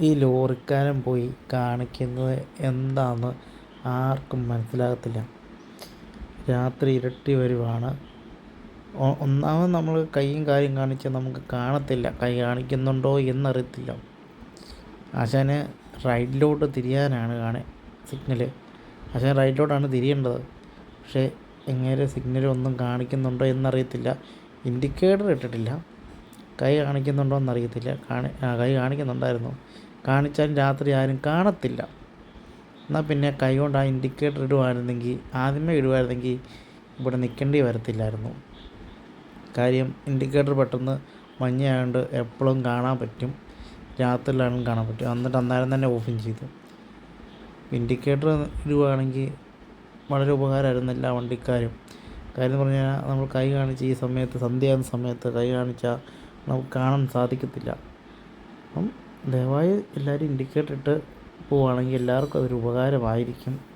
ഈ ലോറിക്കാരൻ പോയി കാണിക്കുന്നത് എന്താണെന്ന് ആർക്കും മനസ്സിലാകത്തില്ല. രാത്രി ഇരട്ടി വരുവാണ്. ഒന്നാമത് നമ്മൾ കൈയും കാര്യം കാണിച്ചാൽ നമുക്ക് കാണത്തില്ല. കൈ കാണിക്കുന്നുണ്ടോ എന്നറിയത്തില്ല. ആശാന് റൈറ്റിലോട്ട് തിരിയാനാണ് കാണേ സിഗ്നൽ ആശാൻ റൈറ്റിലോട്ടാണ് തിരിയേണ്ടത്. പക്ഷേ എങ്ങനെ സിഗ്നൽ ഒന്നും കാണിക്കുന്നുണ്ടോ എന്നറിയത്തില്ല. ഇൻഡിക്കേറ്റർ ഇട്ടിട്ടില്ല. കൈ കാണിക്കുന്നുണ്ടോ എന്നറിയത്തില്ല കാണി കൈ കാണിക്കുന്നുണ്ടായിരുന്നു. കാണിച്ചാലും രാത്രി ആരും കാണത്തില്ല. എന്നാൽ പിന്നെ കൈ കൊണ്ട് ആ ഇൻഡിക്കേറ്റർ ഇടുവായിരുന്നെങ്കിൽ ആദ്യമേ ഇടുവായിരുന്നെങ്കിൽ ഇവിടെ നിൽക്കേണ്ടി വരത്തില്ലായിരുന്നു. കാര്യം ഇൻഡിക്കേറ്റർ പെട്ടെന്ന് മഞ്ഞയായതുകൊണ്ട് എപ്പോഴും കാണാൻ പറ്റും. രാത്രിയിലാണെങ്കിലും കാണാൻ പറ്റും. എന്നിട്ട് അന്നേരം തന്നെ ഓഫും ചെയ്തു. ഇൻഡിക്കേറ്റർ ഇടുവാണെങ്കിൽ വളരെ ഉപകാരമായിരുന്നു എല്ലാ വണ്ടിക്കാരും. കാര്യം എന്ന് പറഞ്ഞാൽ നമ്മൾ കൈ കാണിച്ച് ഈ സമയത്ത് സന്ധ്യയാകുന്ന സമയത്ത് കൈ കാണിച്ചാൽ നമുക്ക് കാണാൻ സാധിക്കത്തില്ല. അപ്പം ദയവായി എല്ലാവരും ഇൻഡിക്കേറ്റർ ഇട്ട് പോവുകയാണെങ്കിൽ എല്ലാവർക്കും അതൊരു ഉപകാരമായിരിക്കും.